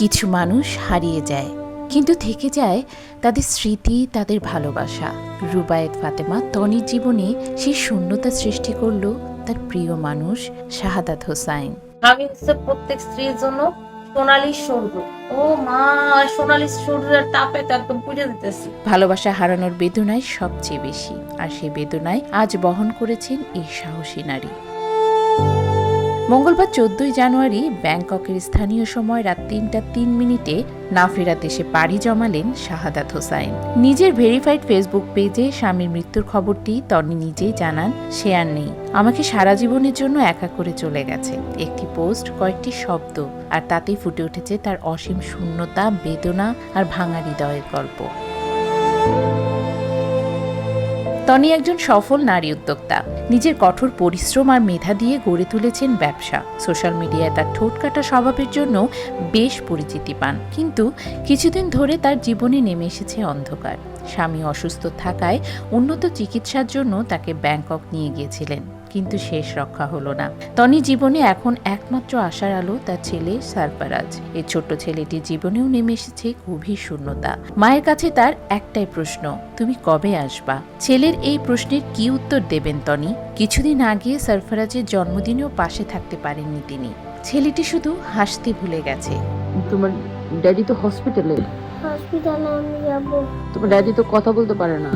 কিছু মানুষ হারিয়ে যায়। কিন্তু থেকে যায় তাদের স্মৃতি তাদের ভালোবাসা। রুবায়েত ফাতেমা তনির জীবনে সেই শূন্যতা সৃষ্টি করল তার প্রিয় মানুষ শাহাদাত হোসাইন। আমি হচ্ছে প্রত্যেক স্ত্রীর জন্য সোনালী স্বর্গ ও মা সোনালী স্বর্গের তাপে তো একদম পুড়ে দিতেছি। ভালোবাসা হারানোর বেদনায় সবচেয়ে বেশি। আর সেই বেদনায় আজ বহন করেছেন এই সাহসী নারী। মঙ্গলবার চোদ্দই জানুয়ারি ব্যাংককের স্থানীয় সময় রাত তিনটা তিন মিনিটে না ফেরা দেশে পাড়ি জমালেন শাহাদাত হোসাইন। নিজের ভেরিফাইড ফেসবুক পেজে স্বামীর মৃত্যুর খবরটি তনি নিজেই জানান, সে আর নেই। আমাকে সারা জীবনের জন্য একা করে চলে গেছে। একটি পোস্ট, কয়েকটি শব্দ, আর তাতেই ফুটে উঠেছে তার অসীম শূন্যতা, বেদনা আর ভাঙা হৃদয়ের গল্প। তনি একজন সফল নারী উদ্যোক্তা। নিজের কঠোর পরিশ্রম আর মেধা দিয়ে গড়ে তুলেছেন ব্যবসা। সোশ্যাল মিডিয়ায় তার ঠোঁট কাটা স্বভাবের জন্য বেশ পরিচিতি পান। কিন্তু কিছুদিন ধরে তার জীবনে নেমে এসেছে অন্ধকার। স্বামী অসুস্থ থাকায় উন্নত চিকিৎসার জন্য তাকে ব্যাংকক নিয়ে গিয়েছিলেন, কিন্তু শেষ রক্ষা হলো না। তনি জীবনে এখন একমাত্র আশার আলো তার ছেলে সারফারাজ। এই ছোট্ট ছেলেটির জীবনেও নেমে এসেছে গভীর শূন্যতা। মায়ের কাছে তার একটাই প্রশ্ন, তুমি কবে আসবা? ছেলের এই প্রশ্নের কি উত্তর দেবেন তনি? কিছুদিন আগে সারফারাজের জন্মদিনেও পাশে থাকতে পারেননি তিনি। ছেলেটি শুধু হাসতে ভুলে গেছে। তোমার ড্যাডি তো হসপিটালে। হসপিটালে আমি যাব। তোমার ড্যাডি তো কথা বলতে পারে না।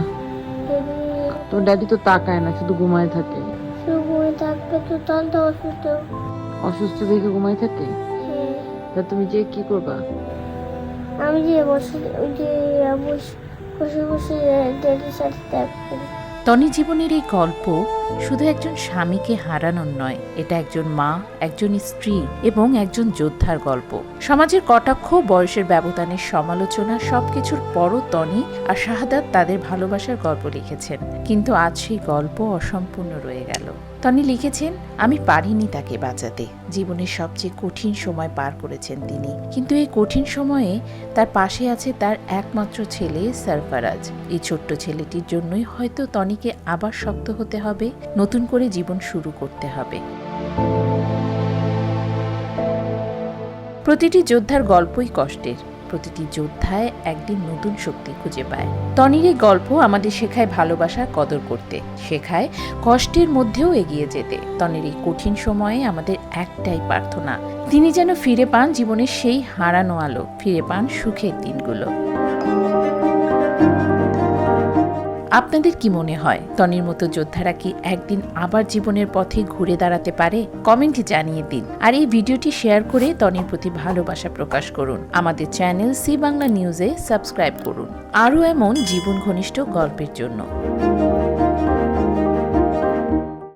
তোমার ড্যাডি তো তাকায় না শুধু ঘুমায় থাকে। সময় থাকবে তো তাহলে তো অসুস্থ। অসুস্থ দেখে ঘুমায় থাকে? হ্যাঁ। তা তুমি যে কি করবা? আমি যে বসে ওই যে বসে বসে ডেডির সাথে থাকব তনি জীবনের এই গল্প শুধু একজন স্বামীকে হারানোর নয়, এটা একজন মা, একজন স্ত্রী এবং একজন যোদ্ধার গল্প। সমাজের কটাক্ষ, বয়সের ব্যবধানের সমালোচনা সবকিছুর পরও তনি আর শাহাদাত তাদের ভালোবাসার গল্প লিখেছেন। কিন্তু আজ সেই গল্প অসম্পূর্ণ রয়ে গেল। তনি লিখেছেন, আমি পারিনি তাকে বাঁচাতে। জীবনের সবচেয়ে কঠিন সময় পার করেছেন তিনি। কিন্তু এই কঠিন সময়ে তার পাশে আছে তার একমাত্র ছেলে সারফারাজ। এই ছোট্ট ছেলেটির জন্যই হয়তো তনিকে আবার শক্ত হতে হবে নতুন করে জীবন শুরু করতে হবে। প্রতিটি যোদ্ধার গল্পই কষ্টের। প্রতিটি যোদ্ধায় একদিন নতুন শক্তি খুঁজে পায়। তনির এই গল্প আমাদের শেখায় ভালোবাসার কদর করতে। শেখায় কষ্টের মধ্যেও এগিয়ে যেতে। তনির এই কঠিন সময়ে আমাদের একটাই প্রার্থনা। তিনি যেন ফিরে পান জীবনের সেই হারানো আলো, ফিরে পান সুখের দিনগুলো। আপনাদের কি মনে হয়? তনির মতো যোদ্ধারা কি একদিন আবার জীবনের পথে ঘুরে দাঁড়াতে পারে? কমেন্টে জানিয়ে দিন। আর এই ভিডিওটি শেয়ার করে তনির প্রতি ভালোবাসা প্রকাশ করুন। আমাদের চ্যানেল সি বাংলা নিউজে সাবস্ক্রাইব করুন। আরও এমন জীবন ঘনিষ্ঠ গল্পের জন্য।